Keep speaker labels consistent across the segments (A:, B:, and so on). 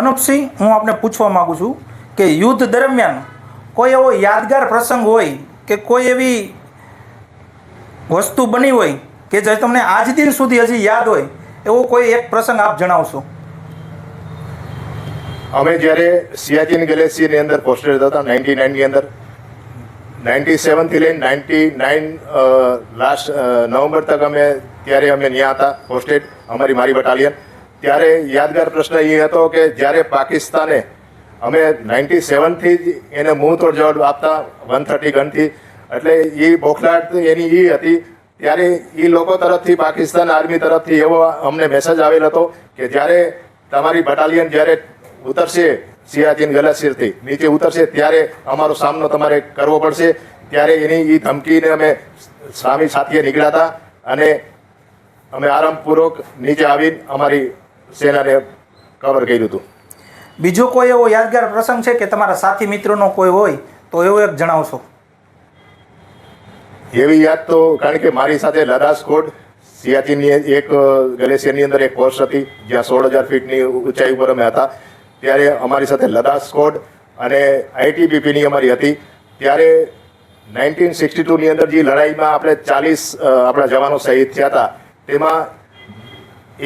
A: અનુપસિંહ, હું આપને પૂછવા માગું છું કે યુદ્ધ દરમિયાન કોઈ એવો યાદગાર પ્રસંગ હોય કે કોઈ એવી વસ્તુ બની હોય કે જે તમને આજ દિન સુધી હજી યાદ હોય, એવો કોઈ એક પ્રસંગ આપ જણાવશો?
B: અમે જ્યારે સિયાચીન ગેલેસીની અંદર પોસ્ટેડ હતા નાઇન્ટી નાઇનની અંદર, નાઇન્ટી સેવનથી લઈને નાઇન્ટી નાઇન લાસ્ટ નવેમ્બર તક અમે ત્યારે અમે ત્યાં હતા, પોસ્ટેડ અમારી મારી બટાલિયન. ત્યારે યાદગાર પ્રશ્ન એ હતો કે જ્યારે પાકિસ્તાને અમે નાઇન્ટી સેવનથી જ એને મુંહ તોડ જવાબ આપતા વન થર્ટી ગનથી એટલે એ બોખલાટ એની એ હતી, ત્યારે એ લોકો તરફથી, પાકિસ્તાન આર્મી તરફથી એવો અમને મેસેજ આવેલ હતો કે જ્યારે તમારી બટાલિયન જ્યારે ઉતરશે સિયાચીન ગલાસીરથી નીચે ઉતરશે, ત્યારે અમારો સામનો તમારે કરવો પડશે. ત્યારે એની એ ધમકીને અમે સામી સાથીએ નીકળ્યા હતા અને અમે આરામપૂર્વક નીચે આવીને અમારી સેનાને કવર કર્યું હતું.
A: બીજો કોઈ એવો યાદગાર પ્રસંગ છે કે તમારા સાથી મિત્રોનો કોઈ હોય તો એવો એક જણાવશો.
B: એવી યાદ તો કારણ કે મારી સાથે લદાખ કોડ સિયાચીનની એક ગ્લેશિયરની અંદર એક કોર્સ હતી જ્યાં સોળ હજાર ફીટની ઊંચાઈ ઉપર અમે હતા. ત્યારે અમારી સાથે લદાખ કોડ અને આઈટીબીપીની અમારી હતી. ત્યારે નાઇન્ટીન સિક્સટી ટુની અંદર જે લડાઈમાં આપણે ચાલીસ આપણા જવાનો શહીદ થયા હતા તેમાં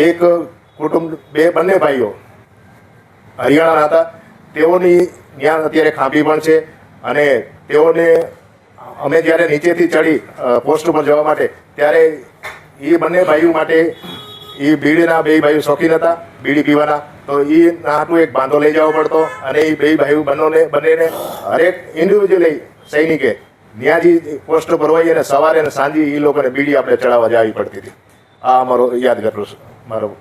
B: એક કુટુંબ બે બંને ભાઈઓ હરિયાણાના હતા. તેઓની ત્યાં અત્યારે ખાંભી પણ છે અને તેઓને અમે જ્યારે નીચેથી ચડી પોસ્ટ ઉપર જવા માટે, ત્યારે એ બંને ભાઈઓ માટે એ બીડીના બે ભાઈઓ શોખીન હતા બીડી પીવાના. તો એ નાટું એક બાંધો લઈ જવો પડતો અને એ બે ભાઈઓ બંનેને બંનેને હરેક ઇન્ડિવિજ્યુઅલી સૈનિકે ત્યાં જે પોસ્ટ પર હોય અને સવારે અને સાંજે એ લોકોને બીડી આપણે ચડાવવા જવી પડતી હતી. આ અમારો યાદગાર મારો.